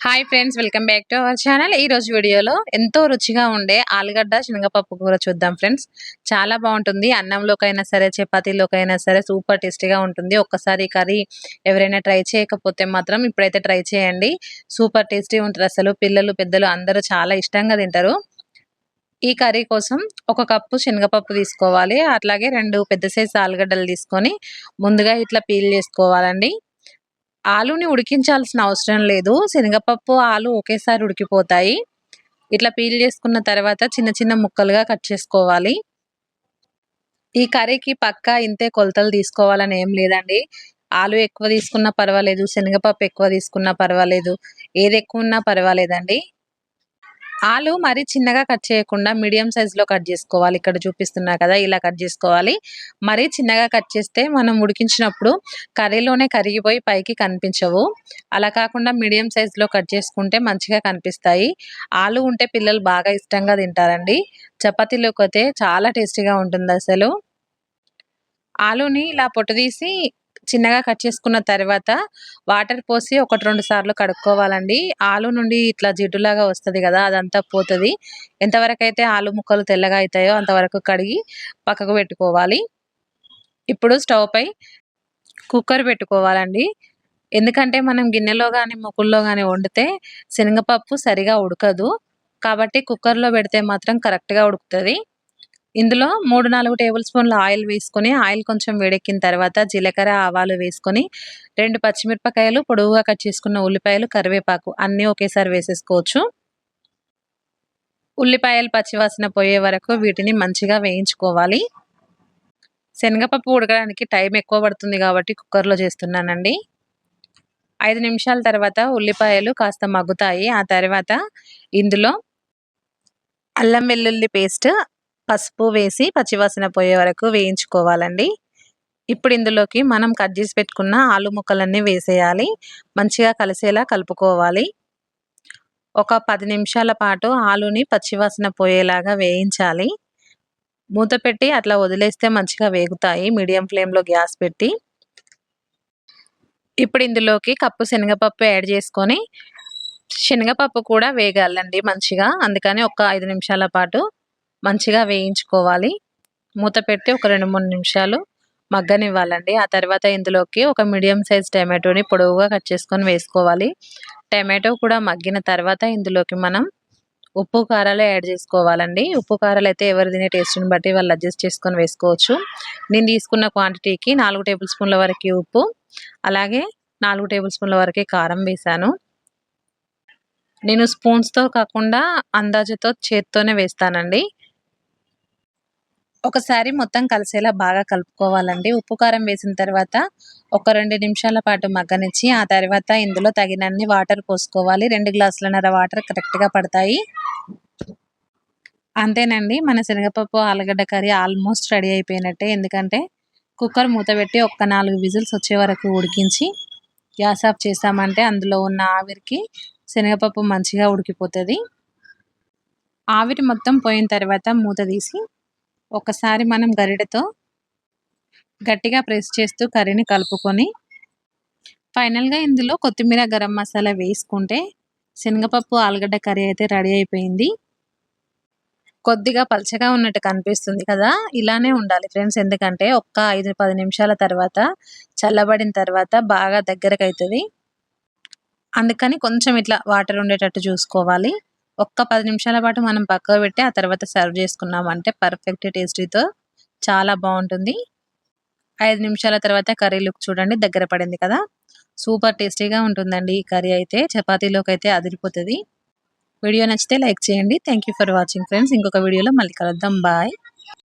Hi friends welcome back to our channel ఈ రోజు వీడియోలో ఎంతో రుచిగా ఉండే ఆలుగడ్డ శనగపప్పు కూర చూద్దాం ఫ్రెండ్స్ చాలా బాగుంటుంది. అన్నంలోకైనా సరే చపాతీలోకైనా సరే సూపర్ టేస్టీగా ఉంటుంది. ఒక్కసారి కర్రీ ఎవరైనా ట్రై చేయకపోతే మాత్రం ఇప్పుడైతే ట్రై చేయండి. సూపర్ టేస్టీ ఉంటుంది. అసలు పిల్లలు పెద్దలు అందరూ చాలా ఇష్టంగా తింటారు. ఈ కర్రీ కోసం ఒక కప్పు శనగపప్పు తీసుకోవాలి. అట్లాగే రెండు పెద్ద సైజు ఆలుగడ్డలు తీసుకొని ముందుగా ఇట్లా పీల్ చేసుకోవాలండి. ఆలుని ఉడికించాల్సిన అవసరం లేదు. శనగపప్పు ఆలు ఒకేసారి ఉడికిపోతాయి. ఇట్లా పీల్ చేసుకున్న తర్వాత చిన్న చిన్న ముక్కలుగా కట్ చేసుకోవాలి. ఈ కర్రీకి పక్క ఇంతే కొలతలు తీసుకోవాలని ఏం లేదండి. ఆలు ఎక్కువ తీసుకున్నా పర్వాలేదు శనగపప్పు ఎక్కువ తీసుకున్నా పర్వాలేదు. ఏది ఎక్కువ ఉన్నా పర్వాలేదండి. ఆలు మరీ చిన్నగా కట్ చేయకుండా మీడియం సైజులో కట్ చేసుకోవాలి. ఇక్కడ చూపిస్తున్నా కదా ఇలా కట్ చేసుకోవాలి. మరీ చిన్నగా కట్ చేస్తే మనం ఉడికించినప్పుడు కర్రీలోనే కరిగిపోయి పైకి కనిపించవు. అలా కాకుండా మీడియం సైజులో కట్ చేసుకుంటే మంచిగా కనిపిస్తాయి. ఆలు ఉంటే పిల్లలు బాగా ఇష్టంగా తింటారండి. చపాతీలోకి అయితే చాలా టేస్టీగా ఉంటుంది అసలు. ఆలుని ఇలా పొట్టు తీసి చిన్నగా కట్ చేసుకున్న తర్వాత వాటర్ పోసి ఒకటి రెండు సార్లు కడుక్కోవాలండి. ఆలు నుండి ఇట్లా జిడ్డులాగా వస్తుంది కదా అదంతా పోతుంది. ఎంతవరకు అయితే ఆలు ముక్కలు తెల్లగా అవుతాయో అంతవరకు కడిగి పక్కకు పెట్టుకోవాలి. ఇప్పుడు స్టవ్ పై కుక్కర్ పెట్టుకోవాలండి. ఎందుకంటే మనం గిన్నెలో కానీ ముక్కుల్లో కానీ వండితే శనగపప్పు సరిగా ఉడకదు. కాబట్టి కుక్కర్లో పెడితే మాత్రం కరెక్ట్గా ఉడుకుతుంది. ఇందులో మూడు నాలుగు టేబుల్ స్పూన్ల ఆయిల్ వేసుకొని ఆయిల్ కొంచెం వేడెక్కిన తర్వాత జీలకర్ర ఆవాలు వేసుకొని రెండు పచ్చిమిరపకాయలు పొడవుగా కట్ చేసుకున్న ఉల్లిపాయలు కరివేపాకు అన్నీ ఒకేసారి వేసేసుకోవచ్చు. ఉల్లిపాయలు పచ్చివాసన పోయే వరకు వీటిని మంచిగా వేయించుకోవాలి. శనగపప్పు ఉడకడానికి టైం ఎక్కువ పడుతుంది కాబట్టి కుక్కర్లో చేస్తున్నానండి. ఐదు నిమిషాల తర్వాత ఉల్లిపాయలు కాస్త మగ్గుతాయి. ఆ తర్వాత ఇందులో అల్లం వెల్లుల్లి పేస్ట్ పసుపు వేసి పచ్చివాసన పోయే వరకు వేయించుకోవాలండి. ఇప్పుడు ఇందులోకి మనం కట్ చేసి పెట్టుకున్న ఆలు ముక్కలన్నీ వేసేయాలి. మంచిగా కలిసేలా కలుపుకోవాలి. ఒక పది నిమిషాల పాటు ఆలుని పచ్చివాసన పోయేలాగా వేయించాలి. మూత పెట్టి అట్లా వదిలేస్తే మంచిగా వేగుతాయి. మీడియం ఫ్లేమ్లో గ్యాస్ పెట్టి. ఇప్పుడు ఇందులోకి కప్పు శనగపప్పు యాడ్ చేసుకొని శనగపప్పు కూడా వేగాలండి మంచిగా. అందుకని ఒక ఐదు నిమిషాల పాటు మంచిగా వేయించుకోవాలి. మూత పెట్టి ఒక రెండు మూడు నిమిషాలు మగ్గనివ్వాలండి. ఆ తర్వాత ఇందులోకి ఒక మీడియం సైజ్ టమాటోని పొడవుగా కట్ చేసుకొని వేసుకోవాలి. టమాటో కూడా మగ్గిన తర్వాత ఇందులోకి మనం ఉప్పు కారాలు యాడ్ చేసుకోవాలండి. ఉప్పు కారాలు అయితే ఎవరు తినే టేస్ట్ని బట్టి వాళ్ళు అడ్జస్ట్ చేసుకొని వేసుకోవచ్చు. నేను తీసుకున్న క్వాంటిటీకి నాలుగు టేబుల్ స్పూన్ల వరకు ఉప్పు అలాగే నాలుగు టేబుల్ స్పూన్ల వరకు కారం వేసాను నేను స్పూన్స్తో కాకుండా అందాజుతో చేత్తోనే వేస్తానండి. ఒకసారి మొత్తం కలిసేలా బాగా కలుపుకోవాలండి. ఉప్పు కారం వేసిన తర్వాత ఒక రెండు నిమిషాల పాటు మగ్గనిచ్చి ఆ తర్వాత ఇందులో తగినన్ని వాటర్ పోసుకోవాలి. రెండు గ్లాసులన్నర వాటర్ కరెక్ట్గా పడతాయి. అంతేనండి. మన శనగపప్పు ఆలుగడ్డ కర్రీ ఆల్మోస్ట్ రెడీ అయిపోయినట్టే. ఎందుకంటే కుక్కర్ మూత పెట్టి ఒక్క నాలుగు విజిల్స్ వచ్చే వరకు ఉడికించి గ్యాస్ ఆఫ్ చేసామంటే అందులో ఉన్న ఆవిరికి శనగపప్పు మంచిగా ఉడికిపోతుంది. ఆవిరి మొత్తం పోయిన తర్వాత మూత తీసి ఒకసారి మనం గరిటెతో గట్టిగా ప్రెస్ చేస్తూ కర్రీని కలుపుకొని ఫైనల్గా ఇందులో కొత్తిమీర గరం మసాలా వేసుకుంటే శనగపప్పు ఆలుగడ్డ కర్రీ అయితే రెడీ అయిపోయింది. కొద్దిగా పలచగా ఉన్నట్టు కనిపిస్తుంది కదా ఇలానే ఉండాలి ఫ్రెండ్స్. ఎందుకంటే ఒక్క ఐదు పది నిమిషాల తర్వాత చల్లబడిన తర్వాత బాగా దగ్గరకు అవుతుంది అందుకని కొంచెం ఇట్లా వాటర్ ఉండేటట్టు చూసుకోవాలి. ఒక్క పది నిమిషాల పాటు మనం పక్కకు పెట్టి ఆ తర్వాత సర్వ్ చేసుకున్నాం అంటే పర్ఫెక్ట్ టేస్టీతో చాలా బాగుంటుంది. ఐదు నిమిషాల తర్వాత కర్రీ లుక్ చూడండి దగ్గర పడింది కదా. సూపర్ టేస్టీగా ఉంటుందండి ఈ కర్రీ అయితే. చపాతీలోకి అయితే అదిరిపోతుంది. వీడియో నచ్చితే లైక్ చేయండి. థ్యాంక్ ఫర్ వాచింగ్ ఫ్రెండ్స్ ఇంకొక వీడియోలో మళ్ళీ కలుద్దాం. బాయ్